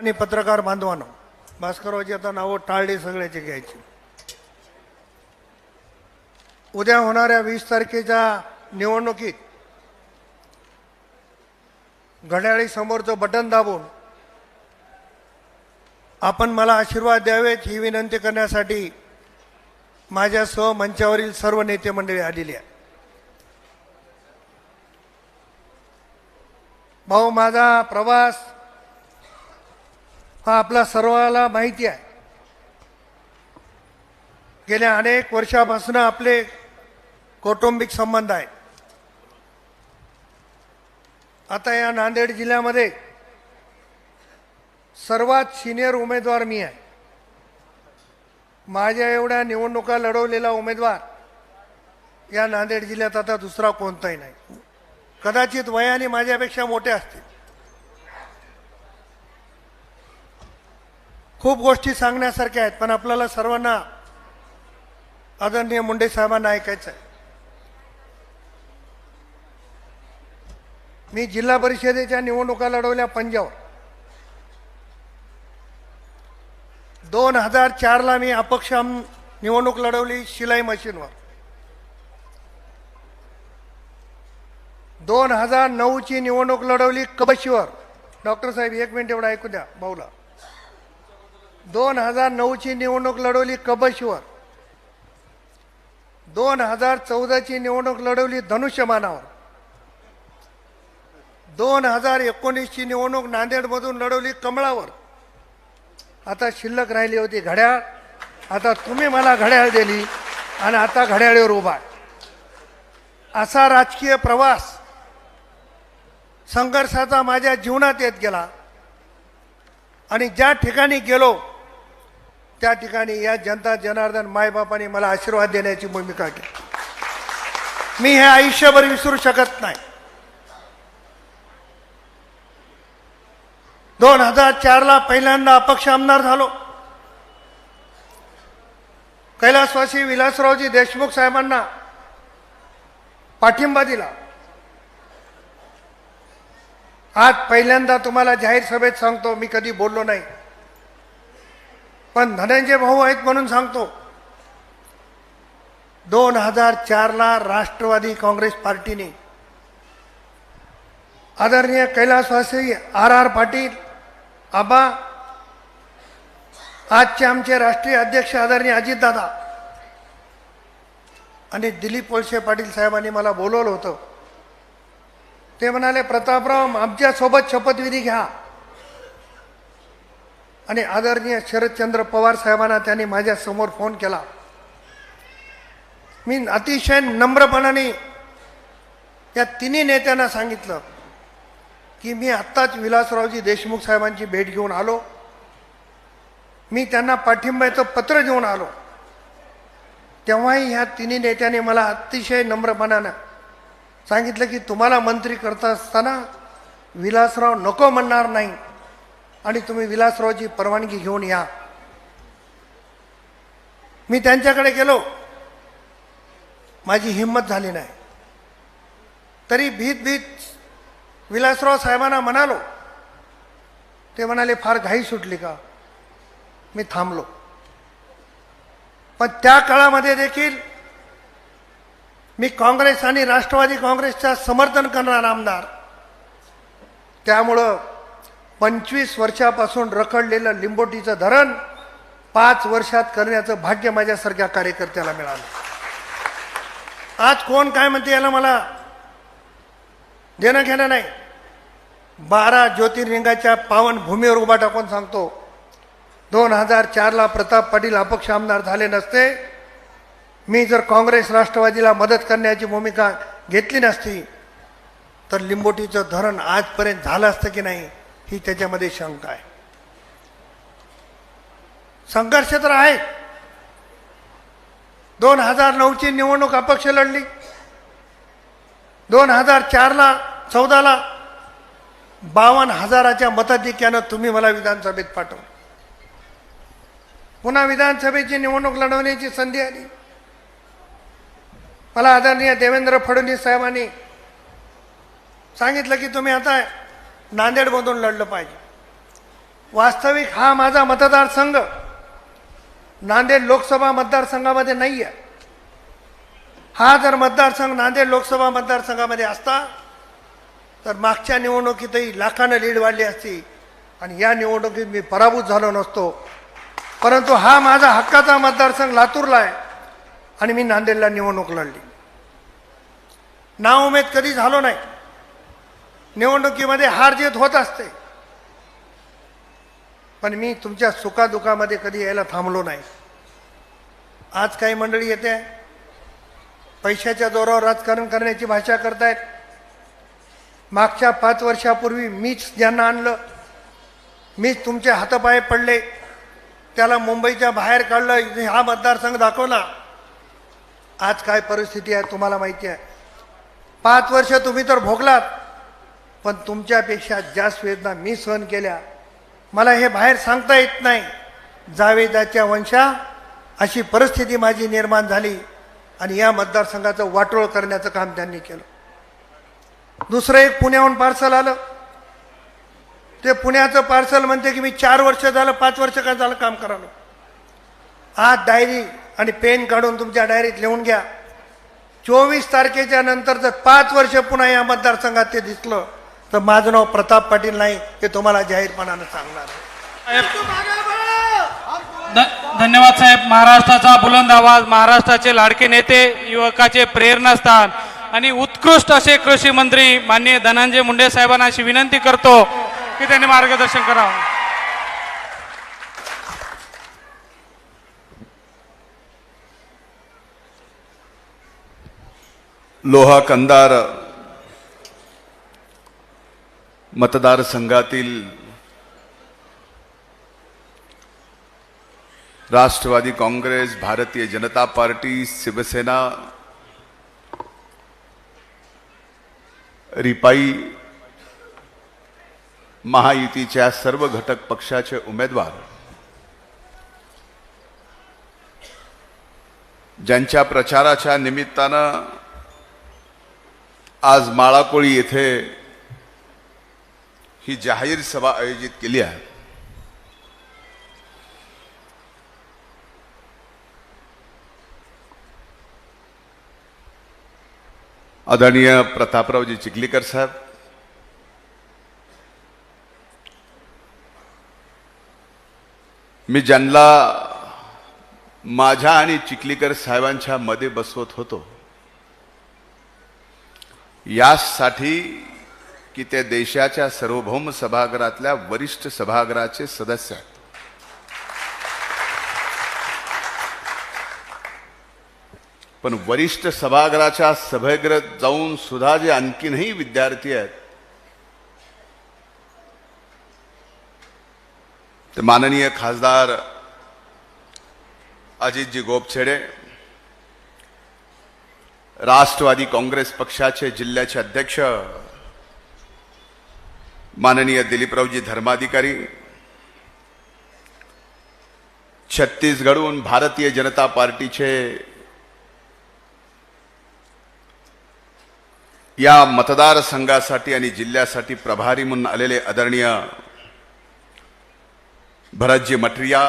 आणि पत्रकार बांधवांनो भास्कररावची आता नावं टाळली सगळ्याचे घ्यायची. उद्या होणाऱ्या वीस तारखेच्या निवडणुकीत घड्याळी समोरचं बटन दाबून आपण मला आशीर्वाद द्यावेत ही विनंती करण्यासाठी माझ्या मंचावरील सर्व नेते मंडळी आलेली आहे भाऊ माझा प्रवास हा आपला सर्वाला माहिती आहे. गेल्या अनेक वर्षापासून आपले कौटुंबिक संबंध आहेत. आता या नांदेड जिल्ह्यामध्ये सर्वात सिनियर उमेदवार मी आहे. माझ्या एवढ्या निवडणुका लढवलेला उमेदवार या नांदेड जिल्ह्यात आता दुसरा कोणताही नाही. कदाचित वयाने माझ्यापेक्षा मोठे असतील. खूप गोष्टी सांगण्यासारख्या आहेत पण आपल्याला सर्वांना आदरणीय मुंडे साहेबांना ऐकायचं आहे मी जिल्हा परिषदेच्या निवडणुका लढवल्या पंजावर. दोन हजार चारला मी अपक्ष निवडणूक लढवली शिलाई मशीनवर. दोन हजार नऊची निवडणूक लढवली कबशीवर. डॉक्टर साहेब एक मिनिट एवढा ऐकू द्या भाऊला. दोन हजार नऊची निवडणूक लढवली कबशीवर. दोन हजार चौदाची निवडणूक लढवली धनुष्यमानावर. दोन हजार एकोणीसची निवडणूक नांदेडमधून लढवली कमळावर. आता शिल्लक राहिली होती घड्याळ. आता तुम्ही मला घड्याळ दिली आणि आता घड्याळीवर उभा असा राजकीय प्रवास संघर्षाचा माझ्या जीवनात येत गेला. आणि ज्या ठिकाणी गेलो त्या ठिकाणी या जनता जनार्दन मायबापाने मला आशीर्वाद देण्याची भूमिका केली. मी हे आयुष्यभर विसरू शकत नाही. दोन हजार चारला पहिल्यांदा अपक्ष आमदार झालो. कैलासवासी विलासरावजी देशमुख साहेबांना पाठिंबा दिला. आज पहिल्यांदा तुम्हाला जाहीर सभेत सांगतो मी कधी बोललो नाही. पण धनंजय भाऊ आहेत म्हणून सांगतो. दोन हजार चारला राष्ट्रवादी काँग्रेस पार्टीने आदरणीय कैलासवासी आर आर पाटील आबा आजचे आमचे राष्ट्रीय अध्यक्ष आदरणीय अजितदादा आणि दिलीप वळसे पाटील साहेबांनी मला बोलवलं होतं. ते म्हणाले प्रतापराव आमच्यासोबत शपथविधी घ्या. आणि आदरणीय शरदचंद्र पवार साहेबांना त्यांनी माझ्यासमोर फोन केला. मी अतिशय नम्रपणाने या तिन्ही नेत्यांना सांगितलं की मी आत्ताच विलासरावजी देशमुख साहेबांची भेट घेऊन आलो. मी त्यांना पाठिंब्याचं पत्र देऊन आलो. तेव्हाही ह्या तिन्ही नेत्यांनी मला अतिशय नम्रपणानं सांगितलं की तुम्हाला मंत्री करता असताना विलासराव नको म्हणणार नाही. आणि तुम्ही विलासरावची परवानगी घेऊन या. मी त्यांच्याकडे गेलो. माझी हिंमत झाली नाही. तरी भीत भीत विलासराव साहेबांना म्हणालो. ते म्हणाले फार घाई सुटली का? मी थांबलो. पण त्या काळामध्ये देखील मी काँग्रेस आणि राष्ट्रवादी काँग्रेसचा समर्थन करणारा आमदार. त्यामुळं पंचवीस वर्षापासून रखडलेलं लिंबोटीचं धरण पाच वर्षात करण्याचं भाग्य माझ्यासारख्या कार्यकर्त्याला मिळालं. आज कोण काय म्हणते याला मला देणं घेणं नाही. बारा ज्योतिर्लिंगाच्या पावन भूमीवर उभा टाकून सांगतो दोन हजार चारला प्रताप पाटील अपक्ष आमदार झाले नसते. मी जर काँग्रेस राष्ट्रवादीला मदत करण्याची भूमिका घेतली नसती तर लिंबोटीचं धरण आजपर्यंत झालं असतं की नाही? ही त्याच्यामध्ये शंका आहे. संघर्ष तर आहे. दोन हजार नऊची निवडणूक अपक्ष लढली. दोन हजार चारला चौदाला बावन्न हजाराच्या मताधिक्यानं तुम्ही मला विधानसभेत पाठवलं. पुन्हा विधानसभेची निवडणूक लढवण्याची संधी आली. मला आदरणीय देवेंद्र फडणवीस साहेबांनी सांगितलं की तुम्ही आता नांदेडमधून लढलं पाहिजे. वास्तविक हा माझा मतदारसंघ नांदेड लोकसभा मतदारसंघामध्ये नाही आहे हा जर मतदारसंघ नांदेड लोकसभा मतदारसंघामध्ये असता तर मागच्या निवडणुकीतही लाखानं लीड वाढली असती आणि या निवडणुकीत मी पराभूत झालो नसतो. परंतु हा माझा हक्काचा मतदारसंघ लातूरला आहे आणि मी नांदेडला निवडणूक लढली. नाउमेद कधी झालो नाही. निवडणुकीमध्ये हार जीत होत असते. पण मी तुमच्या सुखादुखामध्ये कधी यायला थांबलो नाही. आज काही मंडळी येते पैशाच्या जोरावर राजकारण करण्याची भाषा करतायत. मागच्या पाच वर्षापूर्वी मीच ज्यांना आणलं मीच तुमचे हातापाय पडले त्याला मुंबईच्या बाहेर काढलं हा मतदारसंघ दाखवला. आज काय परिस्थिती आहे तुम्हाला माहिती आहे. पाच वर्ष तुम्ही तर भोगलात पण तुमच्यापेक्षा जास्त वेदना मी सहन केल्या. मला हे बाहेर सांगता येत नाही. जावेदाच्या वंशा अशी परिस्थिती माझी निर्माण झाली आणि या मतदारसंघाचं वाटोळ करण्याचं काम त्यांनी केलं. दुसरं एक पुण्याहून पार्सल आलं. ते पुण्याचं पार्सल म्हणते की मी चार वर्ष झालं पाच वर्ष काय झालं काम करालो आज डायरी आणि पेन काढून तुमच्या डायरीत लिहून घ्या. चोवीस तारखेच्या नंतर जर पाच वर्ष पुन्हा या मतदारसंघात ते दिसलं तर माझं नाव प्रताप पाटील नाही हे तुम्हाला जाहीरपणानं सांगणार धन्यवाद साहेब. महाराष्ट्राचा बुलंद आवाज महाराष्ट्राचे लाडके नेते युवकाचे प्रेरणास्थान आणि उत्कृष्ट असे कृषी मंत्री माननीय धनंजय मुंडे साहेबांना अशी विनंती करतो की त्यांनी मार्गदर्शन करावं. लोहा कंदार मतदारसंघातील राष्ट्रवादी काँग्रेस भारतीय जनता पार्टी शिवसेना रिपाई महायुतीच्या सर्व घटक पक्षाचे उमेदवार ज्यांच्या प्रचाराच्या निमित्तानं आज माळाकोळी येथे ही जाहीर सभा आयोजित केली आहे. आदरणीय प्रतापरावजी चिखलीकर साहेब मी ज्यांना माझ्या आणि चिखलीकर साहेबांच्या मध्ये बसवत होतो यासाठी की ते देशाच्या सार्वभौम सभागृहातल्या वरिष्ठ सभागृहाचे सदस्य आहेत. पण वरिष्ठ सभागृहाच्या सभागृहात जाऊन सुद्धा जे आणखीनही विद्यार्थी आहेत ते माननीय खासदार अजितजी गोपछेडे राष्ट्रवादी काँग्रेस पक्षाचे जिल्ह्याचे अध्यक्ष माननीय दिलीपरावजी धर्माधिकारी छत्तीसगडहून भारतीय जनता पार्टीचे या मतदारसंघासाठी आणि जिल्ह्यासाठी प्रभारी म्हणून आलेले आदरणीय भरतजी मटरिया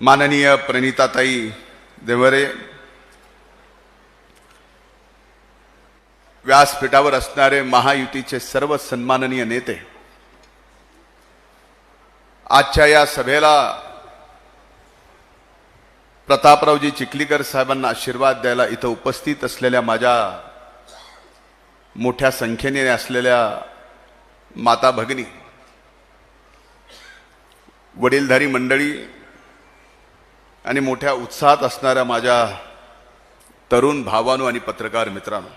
माननीय प्रणिताताई देवरे व्यासपीठावर असणारे महायुतीचे सर्व सन्माननीय नेते आजच्या या सभेला प्रतापरावजी चिखलीकर साहेबांना आशीर्वाद द्यायला इथं उपस्थित असलेल्या माझ्या मोठ्या संख्येने असलेल्या माता भगिनी वडीलधारी मंडळी आणि मोठ्या उत्साहात असणाऱ्या माझ्या तरुण भावानो आणि पत्रकार मित्रांनो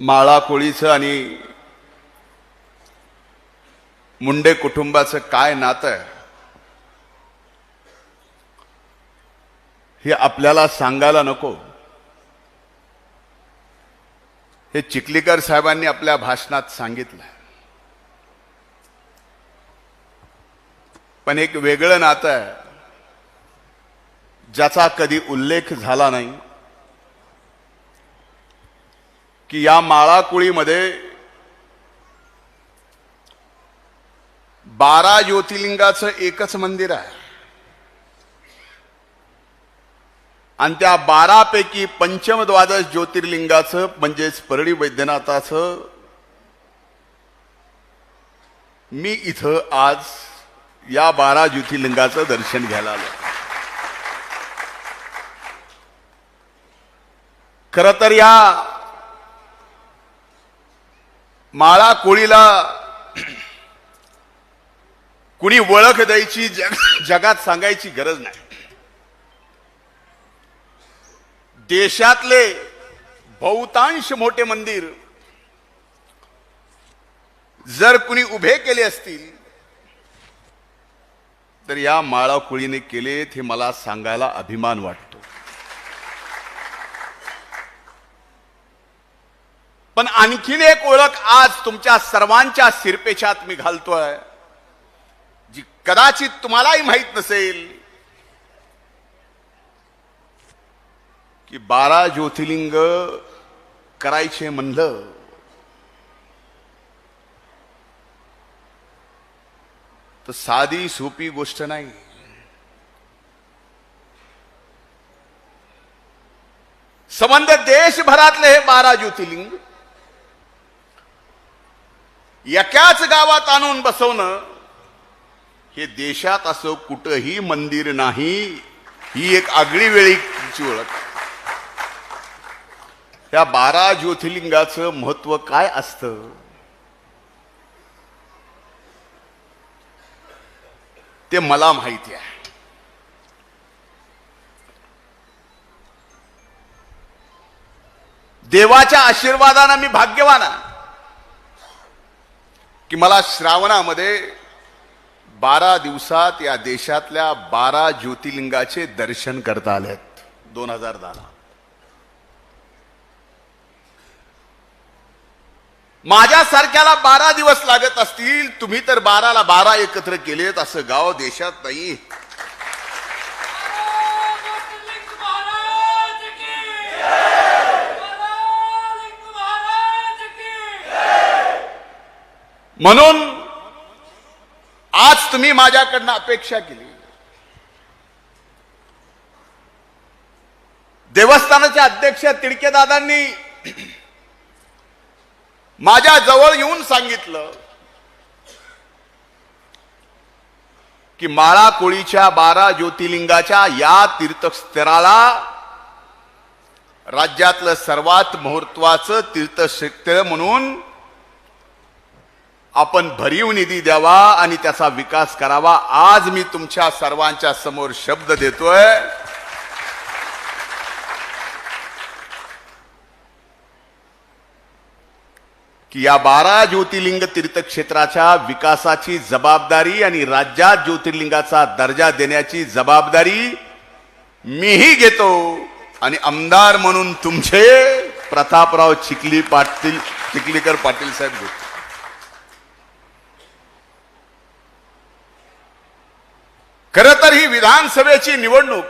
माळा कोळीचं आणि मुंडे कुटुंबाचं काय नातं आहे? हे आपल्याला सांगायला नको. हे चिखलीकर साहेबांनी आपल्या भाषणात सांगितलं. पण एक वेगळं नातं आहे ज्याचा कधी उल्लेख झाला नाही. की या माळाकुळीमध्ये बारा ज्योतिर्लिंगाचं एकच मंदिर आहे. आणि त्या बारापैकी पंचमद्वादश ज्योतिर्लिंगाचं म्हणजेच परळी वैद्यनाथाचं मी इथं आज या बारा ज्योतिर्लिंगाचं दर्शन घ्यायला आलो खरं तर या माळा कोळीला कुणी ओळख द्यायची जग जगात सांगायची गरज नाही. देशातले बहुतांश मोठे मंदिर जर कुणी उभे केले असतील तर या माळा कोळीने केलेत हे मला सांगायला अभिमान वाटतो. पण आणखीन एक ओळख आज तुमच्या सर्वांच्या सिरपेशात मी घालतोय जी कदाचित तुम्हालाही माहीत नसेल की बारा ज्योतिर्लिंग करायचे म्हणलं तर साधी सोपी गोष्ट नाही. संबंध देशभरातले हे बारा ज्योतिर्लिंग एकाच गावात आणून बसवणं हे देशात असं कुठंही मंदिर नाही ही एक आगळी वेळीची ओळख. त्या बारा ज्योतिर्लिंगाचं महत्त्व काय असतं? ते मला माहिती आहे. देवाच्या आशीर्वादानं मी भाग्यवान आहे. की मला श्रावणामध्ये बारा दिवसात या देशातल्या बारा ज्योतिर्लिंगाचे दर्शन करता आलेत दोन हजार दहा माझ्यासारख्याला बारा दिवस लागत असतील तुम्ही तर बाराला बारा एकत्र केलेत असं गाव देशात नाही. म्हणून आज तुम्ही माझ्याकडनं अपेक्षा केली. देवस्थानाचे अध्यक्ष तिडकेदादांनी माझ्या जवळ येऊन सांगितलं की माळा कोळीच्या बारा ज्योतिर्लिंगाच्या या तीर्थस्थळाला राज्यातलं सर्वात महत्वाचं तीर्थक्षेत्र म्हणून आपण भरीव निधी द्यावा आणि त्याचा विकास करावा. आज मी तुमच्या सर्वांच्या समोर शब्द देतोय. की या बारा ज्योतिर्लिंग तीर्थक्षेत्राच्या विकासाची जबाबदारी आणि राज्यात ज्योतिर्लिंगाचा दर्जा देण्याची जबाबदारी मीही घेतो. आणि आमदार म्हणून तुमचे प्रतापराव चिखली पाटील चिखलीकर पाटील साहेब घेतो. खर तर ही विधानसभेची निवडणूक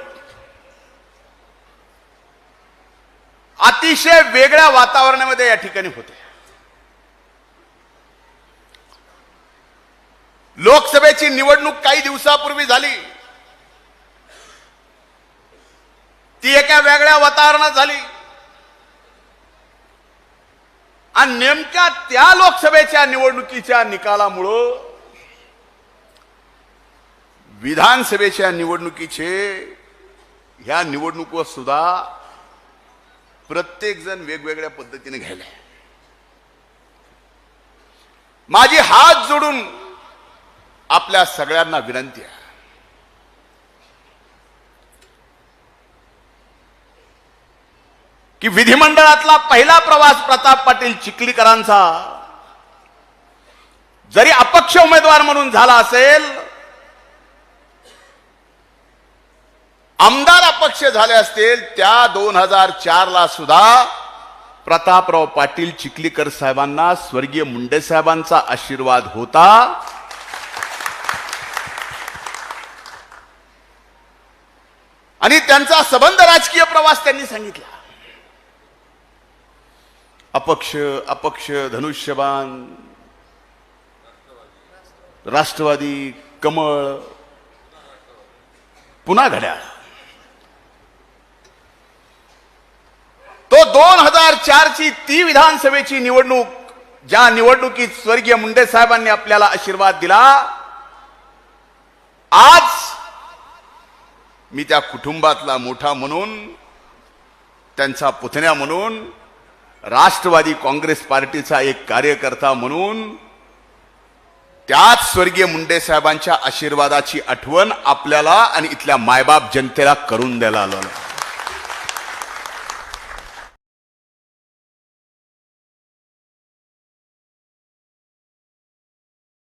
अतिशय वेगळ्या वातावरणामध्ये या ठिकाणी होते. लोकसभेची निवडणूक काही दिवसापूर्वी झाली. ती एका वेगळ्या वातावरणात झाली. आणि नेमक्या त्या लोकसभेच्या निवडणुकीच्या निकालामुळं विधानसभेच्या निवडणुकीचे ह्या निवडणुकीवर सुद्धा प्रत्येकजण वेगवेगळ्या पद्धतीने घ्यायला माझी हात जोडून आपल्या सगळ्यांना विनंती आहे. की विधिमंडळातला पहिला प्रवास प्रताप पाटील चिखलीकरांचा जरी अपक्ष उमेदवार म्हणून झाला असेल आमदार अपक्ष झाले असतील त्या दोन हजार चार ला सुद्धा प्रतापराव पाटील चिखलीकर साहेबांना स्वर्गीय मुंडे साहेबांचा आशीर्वाद होता. आणि त्यांचा सबंध राजकीय प्रवास त्यांनी सांगितला. अपक्ष अपक्ष धनुष्यबाण राष्ट्रवादी कमळ पुन्हा घड्याळ. तो दोन हजार चारची ती विधानसभेची निवडणूक ज्या निवडणुकीत स्वर्गीय मुंडे साहेबांनी आपल्याला आशीर्वाद दिला आज मी त्या कुटुंबातला मोठा म्हणून त्यांचा पुतण्या म्हणून राष्ट्रवादी काँग्रेस पार्टीचा एक कार्यकर्ता म्हणून त्याच स्वर्गीय मुंडे साहेबांच्या आशीर्वादाची आठवण आपल्याला आणि इथल्या मायबाप जनतेला करून द्यायला आलं.